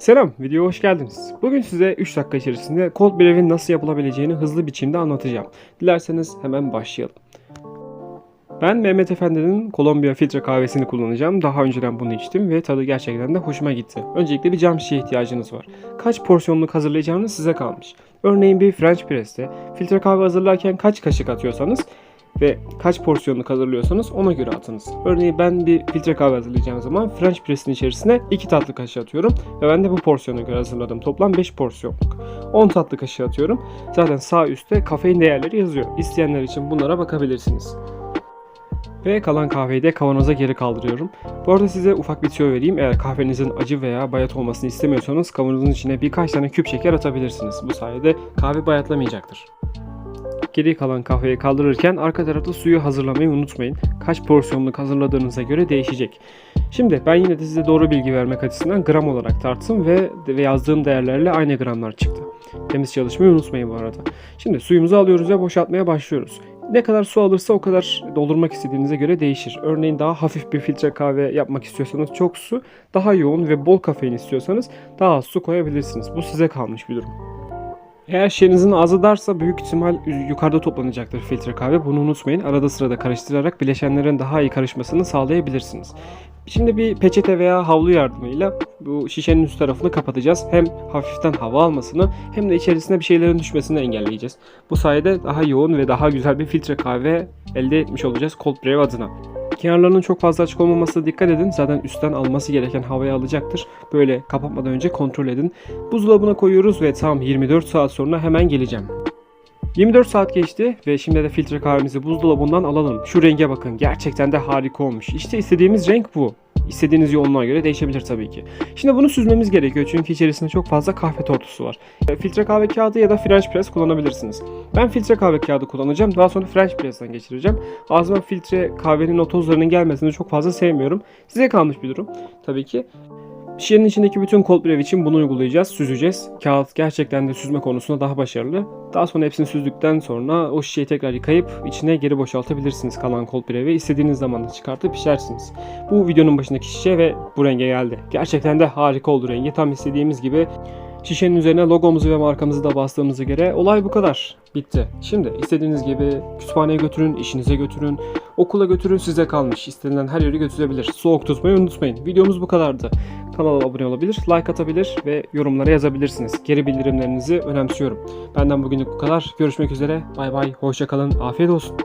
Selam, videoya hoş geldiniz. Bugün size 3 dakika içerisinde cold brew'in nasıl yapılabileceğini hızlı biçimde anlatacağım. Dilerseniz hemen başlayalım. Ben Mehmet Efendi'nin Kolombiya filtre kahvesini kullanacağım. Daha önceden bunu içtim ve tadı gerçekten de hoşuma gitti. Öncelikle bir cam şişeye ihtiyacınız var. Kaç porsiyonluk hazırlayacağınız size kalmış. Örneğin bir French press'te filtre kahve hazırlarken kaç kaşık atıyorsanız ve kaç porsiyonluk hazırlıyorsanız ona göre atınız. Örneğin ben bir filtre kahve hazırlayacağım zaman French press'in içerisine 2 tatlı kaşığı atıyorum ve ben de bu porsiyona göre hazırladım. Toplam 5 porsiyonluk. 10 tatlı kaşığı atıyorum. Zaten sağ üstte kafein değerleri yazıyor. İsteyenler için bunlara bakabilirsiniz. Ve kalan kahveyi de kavanoza geri kaldırıyorum. Bu arada size ufak bir tüyo vereyim. Eğer kahvenizin acı veya bayat olmasını istemiyorsanız kavanozun içine birkaç tane küp şeker atabilirsiniz. Bu sayede kahve bayatlamayacaktır. Geri kalan kahveyi kaldırırken arka tarafta suyu hazırlamayı unutmayın. Kaç porsiyonluk hazırladığınıza göre değişecek. Şimdi ben yine de size doğru bilgi vermek açısından gram olarak tarttım ve, ve yazdığım değerlerle aynı gramlar çıktı. Temiz çalışmayı unutmayın bu arada. Şimdi suyumuzu alıyoruz ve boşaltmaya başlıyoruz. Ne kadar su alırsa o kadar doldurmak istediğinize göre değişir. Örneğin daha hafif bir filtre kahve yapmak istiyorsanız çok su, daha yoğun ve bol kafein istiyorsanız daha az su koyabilirsiniz. Bu size kalmış bir durum. Eğer şişenizin ağzı darsa büyük ihtimal yukarıda toplanacaktır filtre kahve. Bunu unutmayın. Arada sırada karıştırarak bileşenlerin daha iyi karışmasını sağlayabilirsiniz. Şimdi bir peçete veya havlu yardımıyla bu şişenin üst tarafını kapatacağız. Hem hafiften hava almasını hem de içerisine bir şeylerin düşmesini engelleyeceğiz. Bu sayede daha yoğun ve daha güzel bir filtre kahve elde etmiş olacağız cold brew adına. Kenarlarının çok fazla açık olmamasına dikkat edin. Zaten üstten alması gereken havayı alacaktır. Böyle kapatmadan önce kontrol edin. Buzdolabına koyuyoruz ve tam 24 saat sonra hemen geleceğim. 24 saat geçti ve şimdi de filtre kahvemizi buzdolabından alalım. Şu renge bakın gerçekten de harika olmuş. İşte istediğimiz renk bu. İstediğiniz yoğunluğa göre değişebilir tabii ki. Şimdi bunu süzmemiz gerekiyor çünkü içerisinde çok fazla kahve tortusu var. E, Filtre kahve kağıdı ya da French press kullanabilirsiniz. Ben filtre kahve kağıdı kullanacağım. Daha sonra French press'ten geçireceğim. Ağzıma filtre kahvenin o tozlarının gelmesini çok fazla sevmiyorum. Size kalmış bir durum tabii ki. Şişenin içindeki bütün cold brew için bunu uygulayacağız, süzeceğiz. Kağıt gerçekten de süzme konusunda daha başarılı. Daha sonra hepsini süzdükten sonra o şişeyi tekrar yıkayıp içine geri boşaltabilirsiniz kalan cold brew'i. İstediğiniz zaman da çıkartıp pişersiniz. Bu videonun başındaki şişe ve bu renge geldi. Gerçekten de harika oldu rengi. Tam istediğimiz gibi Şişenin üzerine logomuzu ve markamızı da bastığımıza göre olay bu kadar. Bitti. Şimdi istediğiniz gibi kütüphaneye götürün, işinize götürün, okula götürün size kalmış. İstenilen her yere götürebilir. Soğuk tutmayı unutmayın. Videomuz bu kadardı. Kanala abone olabilir, like atabilir ve yorumlara yazabilirsiniz. Geri bildirimlerinizi önemsiyorum. Benden bugünlük bu kadar. Görüşmek üzere. Bay bay. Hoşçakalın. Afiyet olsun.